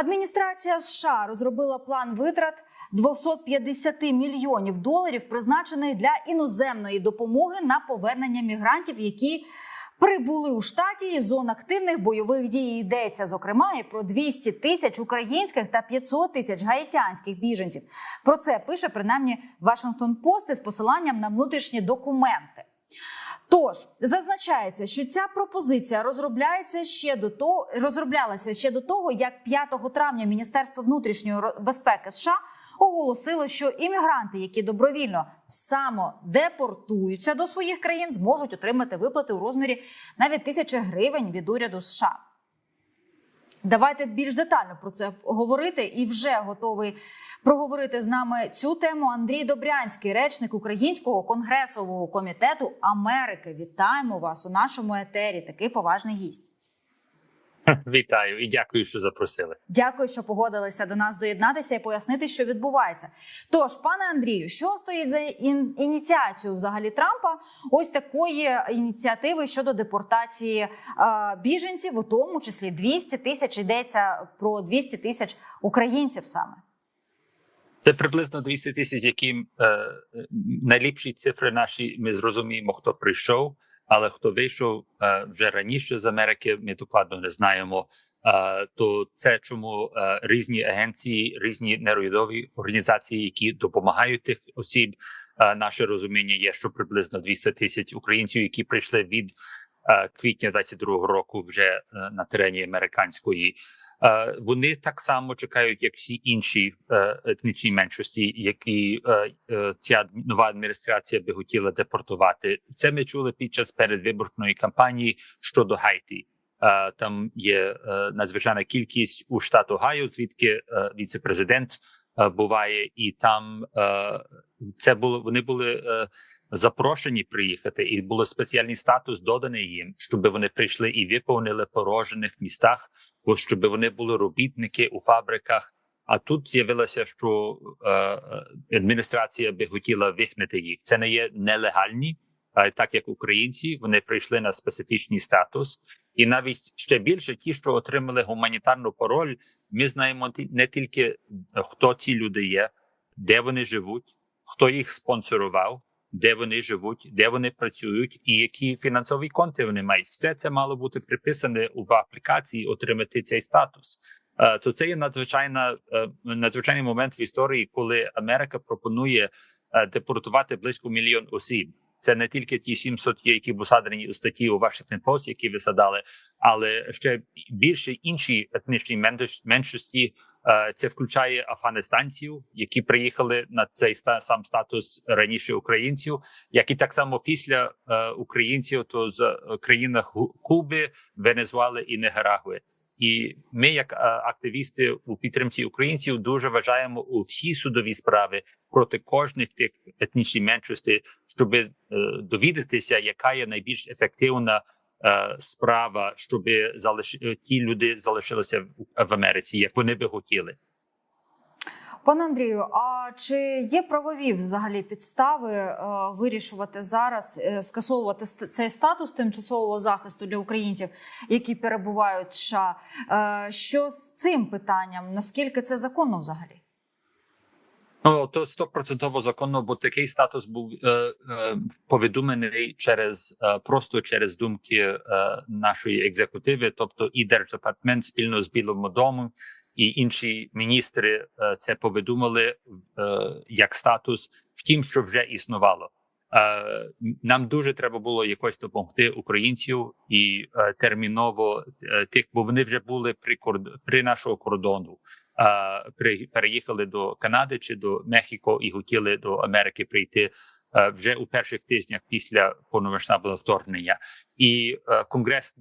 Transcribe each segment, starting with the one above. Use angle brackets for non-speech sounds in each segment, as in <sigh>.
Адміністрація США розробила план витрат 250 мільйонів доларів, призначених для іноземної допомоги на повернення мігрантів, які прибули у штаті із зон активних бойових дій. Йдеться зокрема і про 200 тисяч українських та 500 тисяч гаїтянських біженців. Про це пише принаймні Вашингтон Пост із посиланням на внутрішні документи. Тож зазначається, що ця пропозиція розробляється ще до того, розроблялася ще до того, як 5 травня Міністерство внутрішньої безпеки США оголосило, що іммігранти, які добровільно самодепортуються до своїх країн, зможуть отримати виплати у розмірі навіть тисячі гривень від уряду США. Давайте більш детально про це говорити і вже готовий проговорити з нами цю тему. Андрій Добрянський, речник Українського конгресового комітету Америки. Вітаємо вас у нашому етері. Такий поважний гість. <laughs> Вітаю і дякую, що запросили. Дякую, що погодилися до нас доєднатися і пояснити, що відбувається. Тож, пане Андрію, що стоїть за ін- ініціацією взагалі Трампа? Ось такої ініціативи щодо депортації е, біженців, у тому числі 200 тисяч йдеться про 200 тисяч українців саме. Це приблизно 200 тисяч, які е, найліпші цифри наші. Ми зрозуміємо, хто прийшов, але хто вийшов е, вже раніше з Америки, ми докладно не знаємо. Е, то це чому е, різні агенції, різні неурядові організації, які допомагають тих осіб. Наше розуміння є, що приблизно 200 тисяч українців, які прийшли від квітня 22-го року, вже на терені американської. Е, Вони так само чекають, як всі інші е, етнічні меншості, які е, ця нова адміністрація би хотіла депортувати. Це ми чули під час передвиборної кампанії щодо Гайті. Там є надзвичайна кількість у штат Огайо, звідки віце-президент буває, і там це було вони були запрошені приїхати, і було спеціальний статус доданий їм, щоб вони прийшли і виповнили порожених містах, бо щоб вони були робітники у фабриках. А тут з'явилося, що е, е, адміністрація би хотіла вигнати їх. Це не є нелегальні, а так як українці, вони прийшли на специфічний статус, і навіть ще більше ті, що отримали гуманітарну пароль, ми знаємо не тільки е, хто ці люди є, де вони живуть, хто їх спонсорував, де вони живуть, де вони працюють, і які фінансові конти вони мають. Все це мало бути приписане в аплікації, отримати цей статус. Е, То це є надзвичайна е, надзвичайний момент в історії, коли Америка пропонує е, депортувати близько мільйон осіб. Це не тільки ті 700, є, які посадані у статті у Washington Post, які ви задали, але ще більше інші етнічні менш- меншості. Е, Це включає афганистанців, які приїхали на цей сам статус раніше українців, як і так само після е, українців, то з е, країнах Куби, Венесуели і Нігерагуи. І ми, як активісти у підтримці українців, дуже вважаємо у всі судові справи проти кожних тих етнічних меншостей, щоб довідатися, яка є найбільш ефективна справа, щоб залиш... е, ті люди залишилися в, в Америці, як вони би хотіли. Пане Андрію, а чи є правові взагалі підстави е, вирішувати зараз е, скасовувати цей статус тимчасового захисту для українців, які перебувають в США? Е, що з цим питанням? Наскільки це законно взагалі? Ну то стопроцентово законно, бо такий статус був е, е, повідомлений через е, просто через думки е, нашої екзекутиви, тобто і держдепартмент спільно з Білим домом, і інші міністри е, це повідомили е, як статус, втім, що вже існувало. Е, нам дуже треба було якось допомогти українців і е, терміново е, тих, бо вони вже були при корд... при нашого кордону переїхали до Канади чи до Мехіко і хотіли до Америки прийти е, вже у перших тижнях після повномасштабного вторгнення, і е, конгрес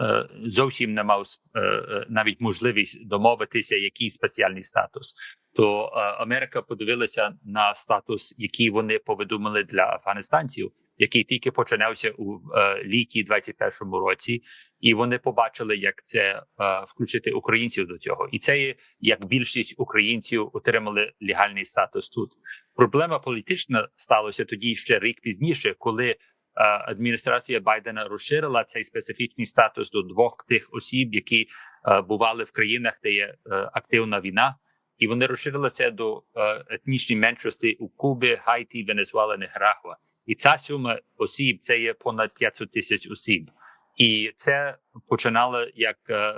е, зовсім не мав е, е, навіть можливість домовитися, який спеціальний статус. То е, Америка подивилася на статус, який вони повідомили для афганистанців, який тільки починався у е, літі 21-му році, і вони побачили, як це е, включити українців до цього, і це є як більшість українців отримали легальний статус тут. Проблема політична сталася тоді ще рік пізніше, коли адміністрація Байдена розширила цей специфічний статус до двох тих осіб, які е, бували в країнах, де є е, активна війна, і вони розширили це до е, етнічних меншостей у Кубі, Гайті, Венесуела, Нігерагуа. І ця сума осіб це є понад 500 тисяч осіб, і це починало як е,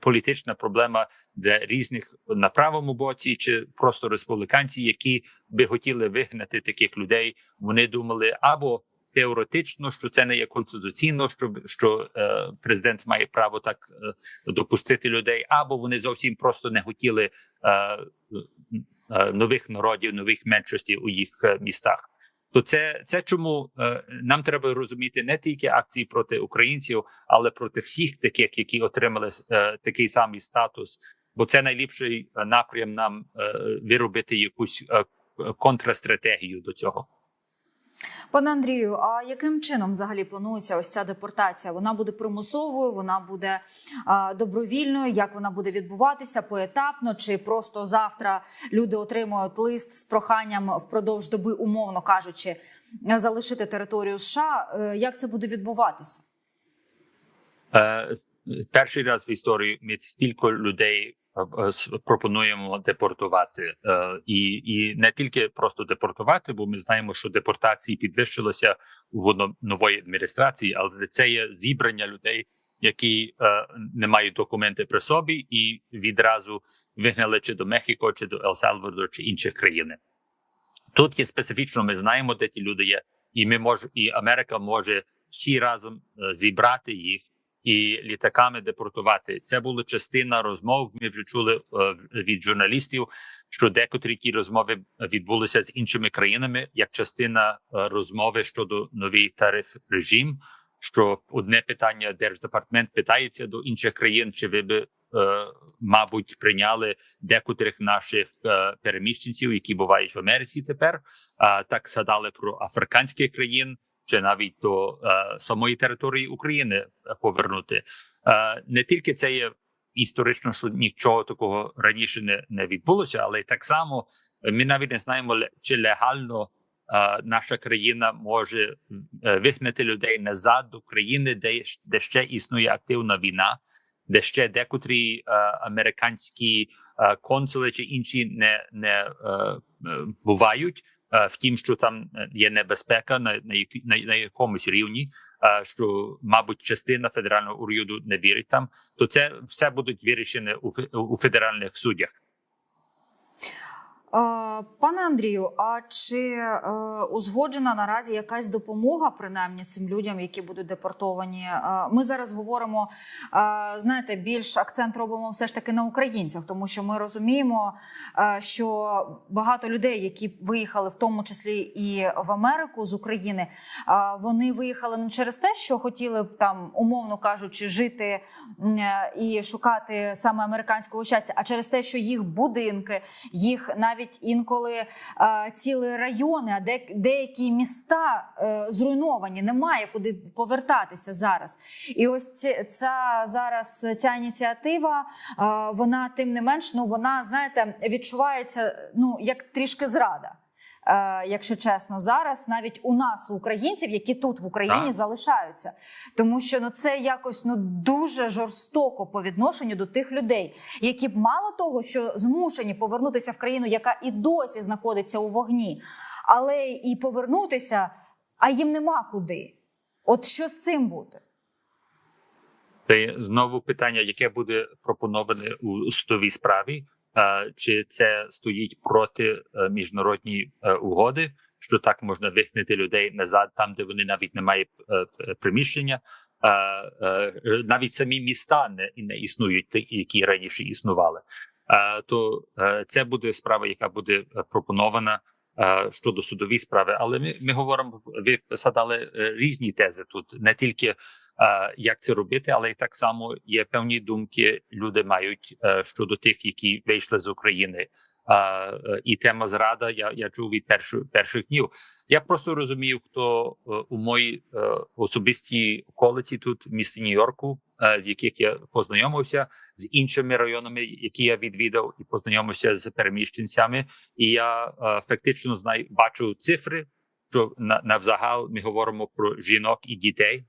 політична проблема для різних на правому боці, чи просто республіканці, які би хотіли вигнати таких людей. Вони думали або теоретично, що це не є конституційно, що, що е, президент має право так е, допустити людей, або вони зовсім просто не хотіли е, е, нових народів, нових меншостей у їх е, містах. То це, це чому е, нам треба розуміти не тільки акції проти українців, але проти всіх таких, які отримали е, такий самий статус, бо це найліпший е, напрям нам е, виробити якусь е, контрастратегію до цього. Пане Андрію, а яким чином взагалі планується ось ця депортація? Вона буде примусовою, вона буде добровільною. Як вона буде відбуватися поетапно? Чи просто завтра люди отримують лист з проханням впродовж доби, умовно кажучи, залишити територію США? Е, Як це буде відбуватися? Е, перший раз в історії ми стільки людей пропонуємо депортувати, е, і, і не тільки просто депортувати, бо ми знаємо, що депортації підвищилося но- нової адміністрації, але це є зібрання людей, які е, не мають документи при собі, і відразу вигнали чи до Мехіко, чи до Ел Салвадор, чи інших країн. Тут є специфічно, ми знаємо, де ті люди є, і ми мож, і Америка може всі разом е, зібрати їх і літаками депортувати. Це була частина розмов. Ми вже чули е, від журналістів, що декотрі ті розмови відбулися з іншими країнами як частина е, розмови щодо новий тариф режим. Що одне питання держдепартамент питається до інших країн, чи ви би, е, мабуть, прийняли декотрих наших е, переміщенців, які бувають в Америці тепер. А так згадали про африканські країн, чи навіть до е, самої території України е, повернути. Е, не тільки це є історично, що нічого такого раніше не, не відбулося, але так само ми навіть не знаємо, чи легально е, наша країна може е, вигнати людей назад до країни, де, де ще існує активна війна, де ще декотрі е, американські е, консули чи інші не, не е, бувають. Е, Втім, що там е, є небезпека на, на, на, на якомусь рівні, е, що, мабуть, частина федерального уряду не вірить там, то це все будуть вирішені у, у федеральних суддях. Е, Пане Андрію, а чи е, узгоджена наразі якась допомога принаймні цим людям, які будуть депортовані? Е, Ми зараз говоримо, знаєте, більш акцент робимо все ж таки на українцях, тому що ми розуміємо, що багато людей, які виїхали, в тому числі і в Америку з України, вони виїхали не через те, що хотіли б там, умовно кажучи, жити і шукати саме американського щастя, а через те, що їх будинки, їх навіть інколи е, цілі райони, а де, деякі міста е, зруйновані, немає куди повертатися зараз. І ось ці, ця зараз ця ініціатива, е, вона тим не менш, ну вона знаєте, відчувається ну як трішки зрада. Е, якщо чесно, зараз навіть у нас, у українців, які тут в Україні Так. залишаються, тому що ну це якось ну дуже жорстоко по відношенню до тих людей, які б мало того, що змушені повернутися в країну, яка і досі знаходиться у вогні, але і повернутися, а їм нема куди. От що з цим буде? Це знову питання, яке буде пропоноване у судовій справі, чи це стоїть проти е, міжнародні е, угоди, що так можна вигнати людей назад, там де вони навіть не мають е, приміщення. Е, е, Навіть самі міста не, не існують, які раніше існували. Е, То е, це буде справа, яка буде е, пропонована е, щодо судової справи. Але ми, ми говоримо, ви задали е, різні тези тут, не тільки е, як це робити, але так само є певні думки, люди мають е, щодо тих, які вийшли з України. Е, е, І тема зрада я, я чув від перших перших днів. Я просто розумію, хто е, у моїй е, особистій околиці тут в місті Нью-Йорку, е, з яких я познайомився з іншими районами, які я відвідав, і познайомився з переміщенцями. І я е, фактично знаю, бачу цифри що на навзагал ми говоримо про жінок і дітей, е,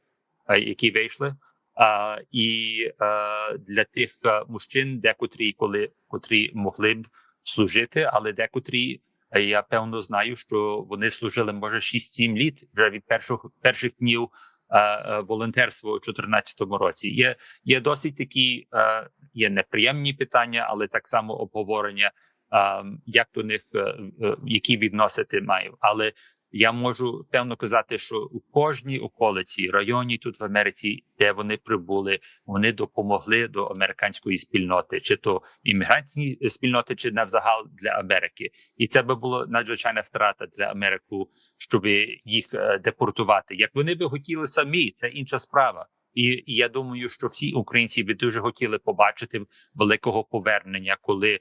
які вийшли. А, і е, для тих е, мужчин, декотрі, коли котрі могли б служити, але декотрі е, я певно знаю, що вони служили може 6-7 літ вже від перших перших днів е, е, волонтерства у 2014 році. Є, є досить такі е, є неприємні питання, але так само обговорення, е, як до них е, е, які відносити маю. Але я можу певно казати, що у кожній околиці, районі тут в Америці, де вони прибули, вони допомогли до американської спільноти, чи то іммігрантські спільноти, чи навзагал для Америки, і це би було надзвичайна втрата для Америку, щоб їх е, депортувати. Як вони би хотіли самі, це інша справа. І, я думаю, що всі українці би дуже хотіли побачити великого повернення, коли, е,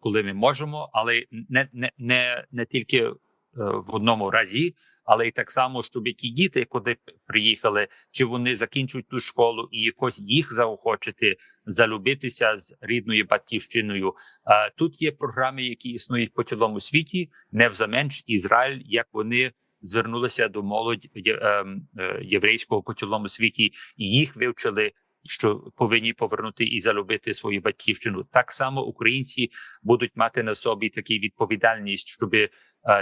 коли ми можемо, але не, не, не, не тільки в одному разі, але й так само, щоб які діти, куди приїхали, чи вони закінчують ту школу і якось їх заохочити залюбитися з рідною батьківщиною. Е, Тут є програми, які існують по цілому світі, не взаменш Ізраїль, як вони звернулися до молодь є- ем, е, єврейського по цілому світі, і їх вивчили. Що повинні повернути і залюбити свою батьківщину, так само українці будуть мати на собі таку відповідальність, щоб е,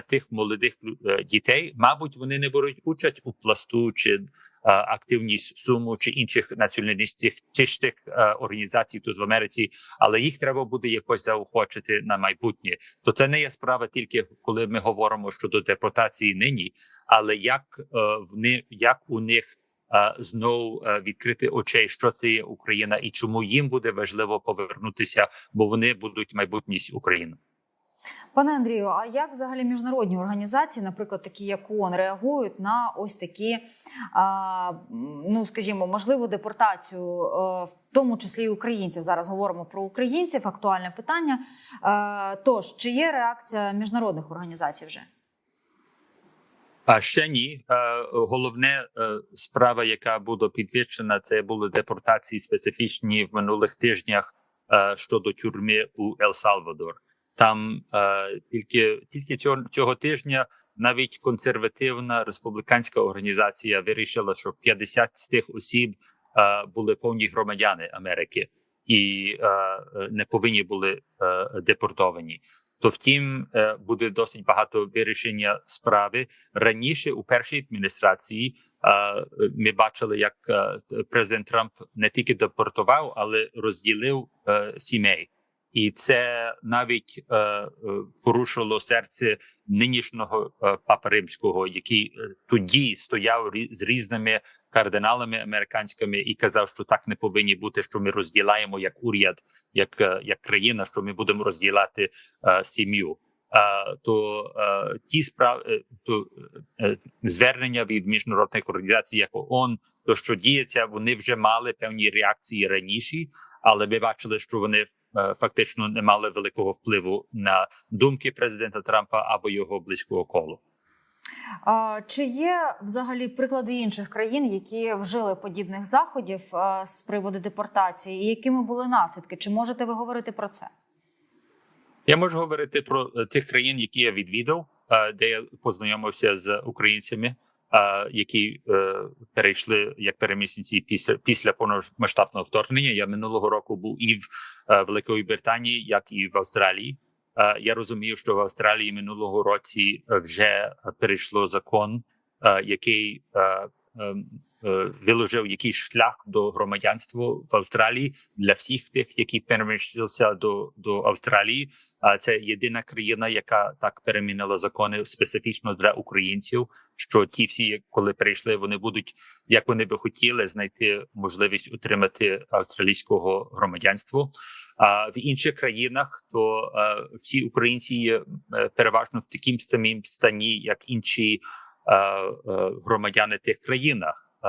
тих молодих е, дітей, мабуть, вони не беруть участь у пласту чи е, активність суму чи інших націоналістичних е, організацій тут в Америці, але їх треба буде якось заохочити на майбутнє. То це не є справа тільки коли ми говоримо щодо депортації нині, але як е, в як у них е, знову е, відкрити очей, що це є Україна, і чому їм буде важливо повернутися, бо вони будуть майбутність України. Пане Андрію, а як взагалі міжнародні організації, наприклад, такі як ООН, реагують на ось такі, ну скажімо, можливу депортацію, е, в тому числі і українців? Зараз говоримо про українців, актуальне питання. Е, Тож, чи є реакція міжнародних організацій вже? А ще ні. Е, Головне справа, яка буде підвищена, це були депортації специфічні в минулих тижнях щодо тюрми у Ел-Салвадор. Там е, тільки тільки цього, цього тижня навіть консервативна республіканська організація вирішила, що 50 з тих осіб е, були повні громадяни Америки і е, не повинні були е, депортовані. То втім, е, буде досить багато вирішення справи раніше у першій адміністрації. е, Ми бачили, як е, президент Трамп не тільки депортував, але розділив е, сімей, і це навіть е, е, порушило серце нинішнього е, папи римського, який е, тоді стояв з різними кардиналами американськими і казав, що так не повинні бути, що ми розділяємо як уряд, як, е, як країна, що ми будемо розділяти е, сім'ю. Е, то е, ті справ е, то е, звернення від міжнародних організацій, як ООН, то що діється, вони вже мали певні реакції раніше, але ми бачили, що вони фактично не мали великого впливу на думки президента Трампа або його близького колу. Чи є взагалі приклади інших країн, які вжили подібних заходів а, з приводу депортації, і якими були наслідки? Чи можете ви говорити про це? Я можу говорити про е, тих країн, які я відвідав, е, де я познайомився з українцями, е, які е, перейшли як перемісниці після після повномасштабного вторгнення. Я минулого року був і в е, Великої Британії, як і в Австралії. Е, Я розумію, що в Австралії минулого році вже перейшло закон, який виложив якийсь шлях до громадянства в Австралії для всіх тих, які перемістилися до, до Австралії. А це єдина країна, яка так перемінила закони специфічно для українців. Що ті всі, коли прийшли, вони будуть як вони би хотіли знайти можливість отримати австралійського громадянства. А в інших країнах то е, всі українці є е, переважно в таким самим стані, як інші е, е, громадяни тих країнах. Е,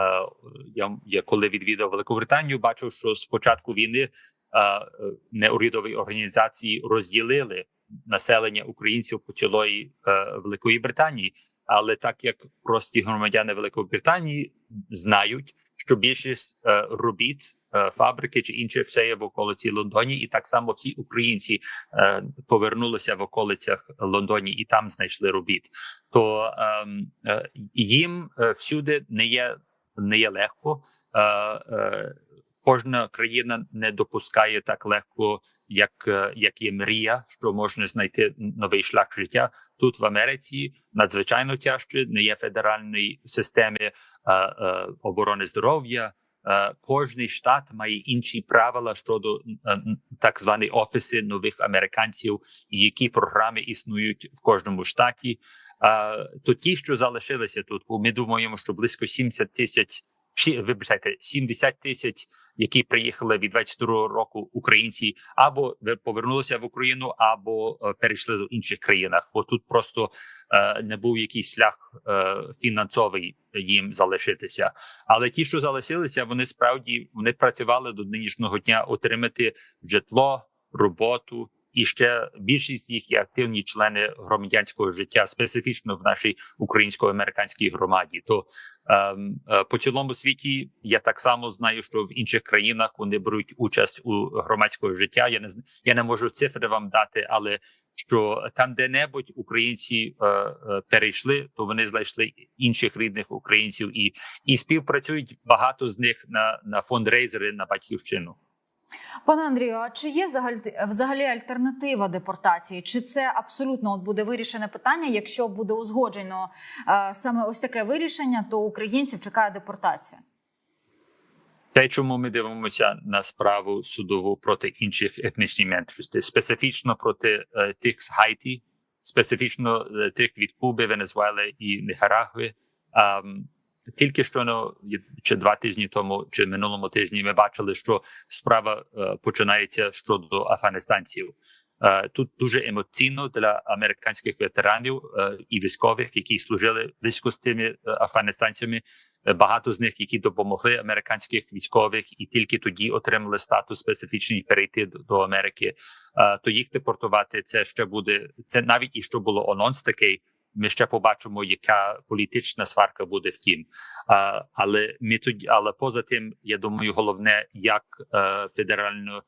я, я коли відвідав Велику Британію, бачив, що з початку війни е, е, неурядові організації розділили населення українців по цілої е, Великої Британії. Але так як прості громадяни Великої Британії знають, що більшість е, робіт е, фабрики чи інше все є в околиці Лондоні, і так само всі українці е, повернулися в околицях Лондоні і там знайшли робіт. То ем, е, їм е, всюди не є не є легко. Е, е, Кожна країна не допускає так легко, як, е, як є мрія, що можна знайти новий шлях життя. Тут в Америці надзвичайно тяжче, не є федеральної системи е, е, оборони здоров'я. Е, кожний штат має інші правила щодо е, так звані офіси нових американців, і які програми існують в кожному штаті. Е, то ті, що залишилися тут, бо ми думаємо, що близько 70 тисяч. Вибачайте, 70 тисяч, які приїхали від 22 року українці, або повернулися в Україну, або е, перейшли до інших країнах. Бо тут просто е, не був якийсь шлях е, фінансовий їм залишитися. Але ті, що залишилися, вони справді вони працювали до нинішнього дня отримати житло, роботу. І ще більшість їх є активні члени громадянського життя, специфічно в нашій українсько-американській громаді. То ем, е, по цілому світі я так само знаю, що в інших країнах вони беруть участь у громадського життя. Я не я не можу цифри вам дати, але що там, де-небудь українці е, е, перейшли, то вони знайшли інших рідних українців і, і співпрацюють багато з них на, на фондрейзери на батьківщину. Пане Андрію, а чи є взагалі, взагалі альтернатива депортації? Чи це абсолютно от буде вирішене питання? Якщо буде узгоджено е, саме ось таке вирішення, то українців чекає депортація? Те, чому ми дивимося на справу судову проти інших етнічних меншостей, специфічно проти е, тих з Хайті, специфічно е, тих від Куби, Венесуели і Нігерагви. Ем, тільки що ну, чи два тижні тому, чи минулому тижні, ми бачили, що справа е, починається щодо афганістанців. Е, Тут дуже емоційно для американських ветеранів е, і військових, які служили близько з тими афганістанцями. Багато з них, які допомогли американських військових, і тільки тоді отримали статус специфічний перейти до, Америки. То їх депортувати це ще буде. Це навіть і що було анонс такий. Ми ще побачимо, яка політична сварка буде втім. А, але ми тоді, але поза тим, я думаю, головне, як е, федеральна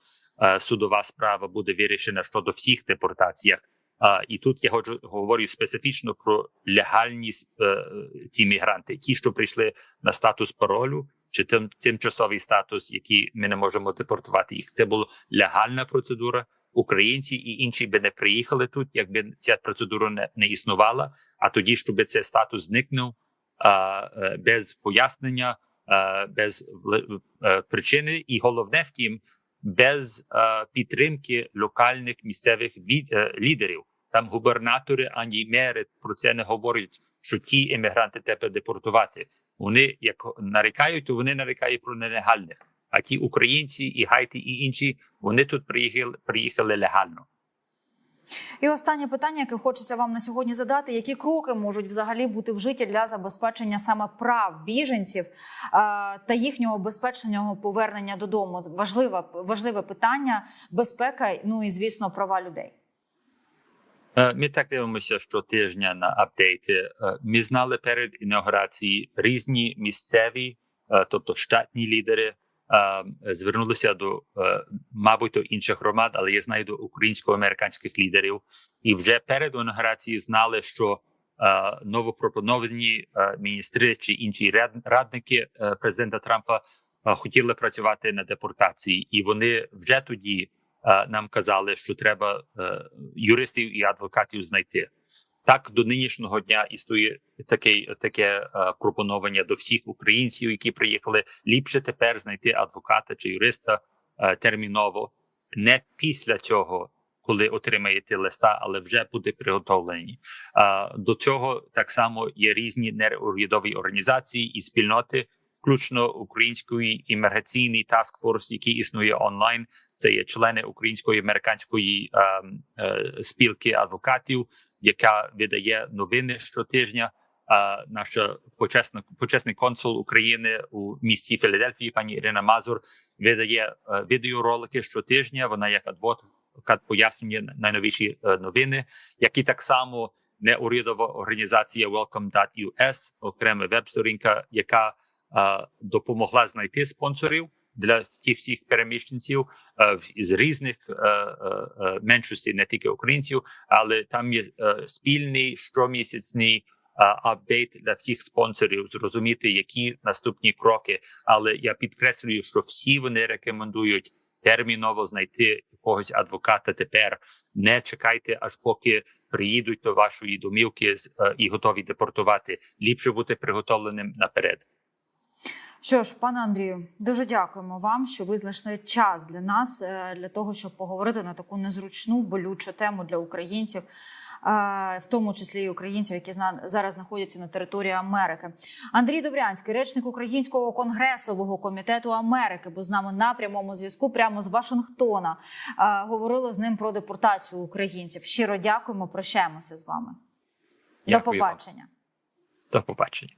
е, судова справа буде вирішена щодо всіх депортаціях. А, і тут я ходжу говорю специфічно про легальні е, ті мігранти, ті, що прийшли на статус паролю, чи тим тимчасовий статус, який ми не можемо депортувати їх. Це була легальна процедура. Українці і інші би не приїхали тут, якби ця процедура не, не існувала. А тоді, щоб цей статус зникнув а, е, без пояснення, а, без вли- е, причини, і головне втім, без а, підтримки локальних місцевих від, е, лідерів. Там губернатори ані мери про це не говорять, що ті емігранти треба депортувати. Вони як нарікають, то вони нарікають про нелегальних. А ті українці і гайти, і інші вони тут приїхали, приїхали легально. І останнє питання, яке хочеться вам на сьогодні задати: які кроки можуть взагалі бути вжиті для забезпечення саме прав біженців та їхнього безпечного повернення додому? Важливе, важливе питання, безпека, ну і звісно, права людей. Е, Ми так дивимося щотижня на апдейти. Е, Ми знали перед інаугурацією різні місцеві, е, тобто штатні лідери, звернулися до, е, мабуть, до інших громад, але я знаю до українсько-американських лідерів. І вже перед інаугурацією знали, що е, новопропоновані е, міністри чи інші радники президента Трампа хотіли працювати на депортації, і вони вже тоді нам казали, що треба юристів і адвокатів знайти. Так до нинішнього дня існує таке, таке е, пропонування до всіх українців, які приїхали. Ліпше тепер знайти адвоката чи юриста е, терміново, не після цього, коли отримаєте листа, але вже буде приготовлені. Е, до цього так само є різні неурядові організації і спільноти, включно української імміграційний force, який існує онлайн. Це є члени української американської е, е, спілки адвокатів, яка видає новини щотижня. А наша почесна почесний консул України у місті Філадельфії, пані Ірина Мазур, видає е, відеоролики щотижня. Вона як адвокат пояснює найновіші е, новини, які так само неурядова організація Welcome.us, окрема веб-сторінка, яка е, допомогла знайти спонсорів для тих всіх переміщенців е, з різних е, е, е, меншостей, не тільки українців, але там є е, спільний щомісячний е, апдейт для всіх спонсорів, зрозуміти, які наступні кроки. Але я підкреслюю, що всі вони рекомендують терміново знайти якогось адвоката тепер. Не чекайте, аж поки приїдуть до вашої домівки е, і готові депортувати. Ліпше бути приготовленим наперед. Що ж, пане Андрію, дуже дякуємо вам, що ви знайшли час для нас е, для того, щоб поговорити на таку незручну болючу тему для українців, е, в тому числі і українців, які зараз знаходяться на території Америки. Андрій Добрянський, речник Українського конгресового комітету Америки, був з нами на прямому зв'язку прямо з Вашингтона. Е, Говорили з ним про депортацію українців. Щиро дякуємо. Прощаємося з вами. До Дякую вам. побачення. До побачення.